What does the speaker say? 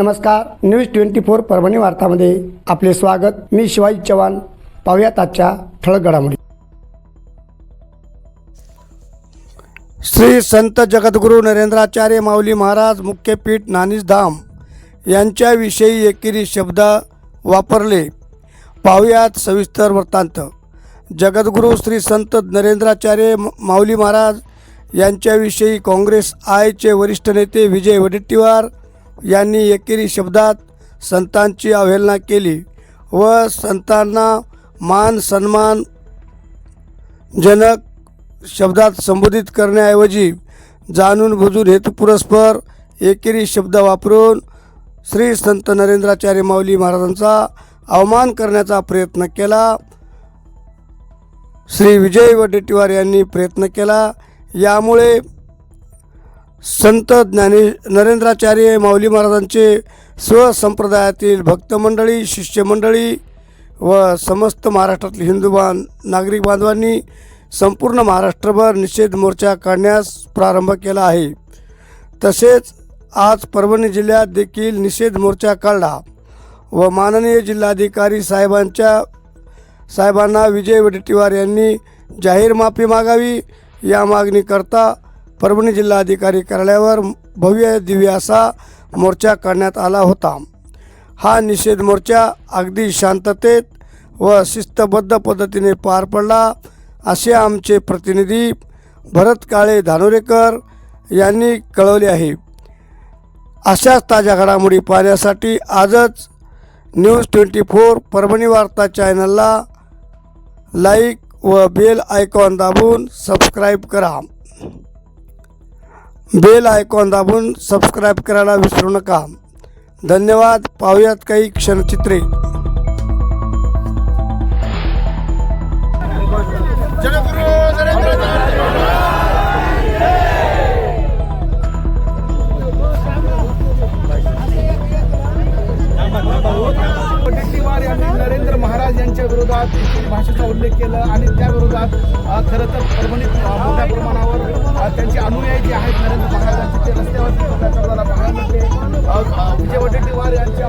नमस्कार news twenty four Parbhani वार्तामध्ये आपले स्वागत. मी शिवाजी चव्हाण. पाहुयात आजच्या ठळक घडामोडी. श्री संत जगद्गुरू नरेंद्राचार्य माऊली महाराज मुख्यपीठ नानीसधाम यांच्याविषयी एकेरी शब्द वापरले. पाहुयात सविस्तर वृत्तांत. जगद्गुरू श्री संत नरेंद्राचार्य म- माऊली महाराज यांच्याविषयी काँग्रेस आयचे वरिष्ठ नेते विजय वडेट्टीवार यांनी एकेरी शब्दात संतांची अवहेलना केली व संतांना मान सन्मान जनक शब्दात संबोधित करण्याऐवजी जाणून बुजून हेतुपुरस्पर एकेरी शब्द वापरून श्री संत नरेंद्राचार्य माऊली महाराजांचा अवमान करण्याचा प्रयत्न केला. श्री विजय वडेट्टीवार यांनी प्रयत्न केला. यामुळे संत ज्ञाने नरेंद्राचार्य माऊली महाराजांचे स्वसंप्रदायातील भक्तमंडळी शिष्यमंडळी व समस्त महाराष्ट्रातील हिंदू बांध नागरिक बांधवांनी संपूर्ण महाराष्ट्रभर निषेध मोर्चा काढण्यास प्रारंभ केला आहे. तसेच आज परभणी जिल्ह्यात देखील निषेध मोर्चा काढला व माननीय जिल्हाधिकारी साहेबांच्या साहेबांना विजय वडेट्टीवार यांनी जाहीर माफी मागावी या मागणीकरता परभणी जिल्हाधिकारी कार्यालयावर भव्य दिव्य असा मोर्चा काढण्यात आला होता. हा निषेध मोर्चा अगदी शांततेत व शिस्तबद्ध पद्धतीने पार पडला असे आमचे प्रतिनिधी भरत काळे धानोरेकर यांनी कळवले आहे. अशाच ताज्या घडामोडी पाहण्यासाठी आजच न्यूज ट्वेंटी फोर परभणी वार्ता चॅनलला लाईक व बेल आयकॉन दाबून सबस्क्राईब करा. बेल आयकॉन दाबून सबस्क्राईब करायला विसरू नका. धन्यवाद. पाहूयात काही क्षणचित्रे. नरेंद्र महाराज यांच्या विरोधात भाषेचा उल्लेख केला आणि त्या विरोधात खरं तर परभणीत मोठ्या प्रमाणावर त्यांचे अनुयायी जे आहेत रस्त्यावरती रस्त्यावर पाहायला मिळते विजय वडेट्टीवार यांच्या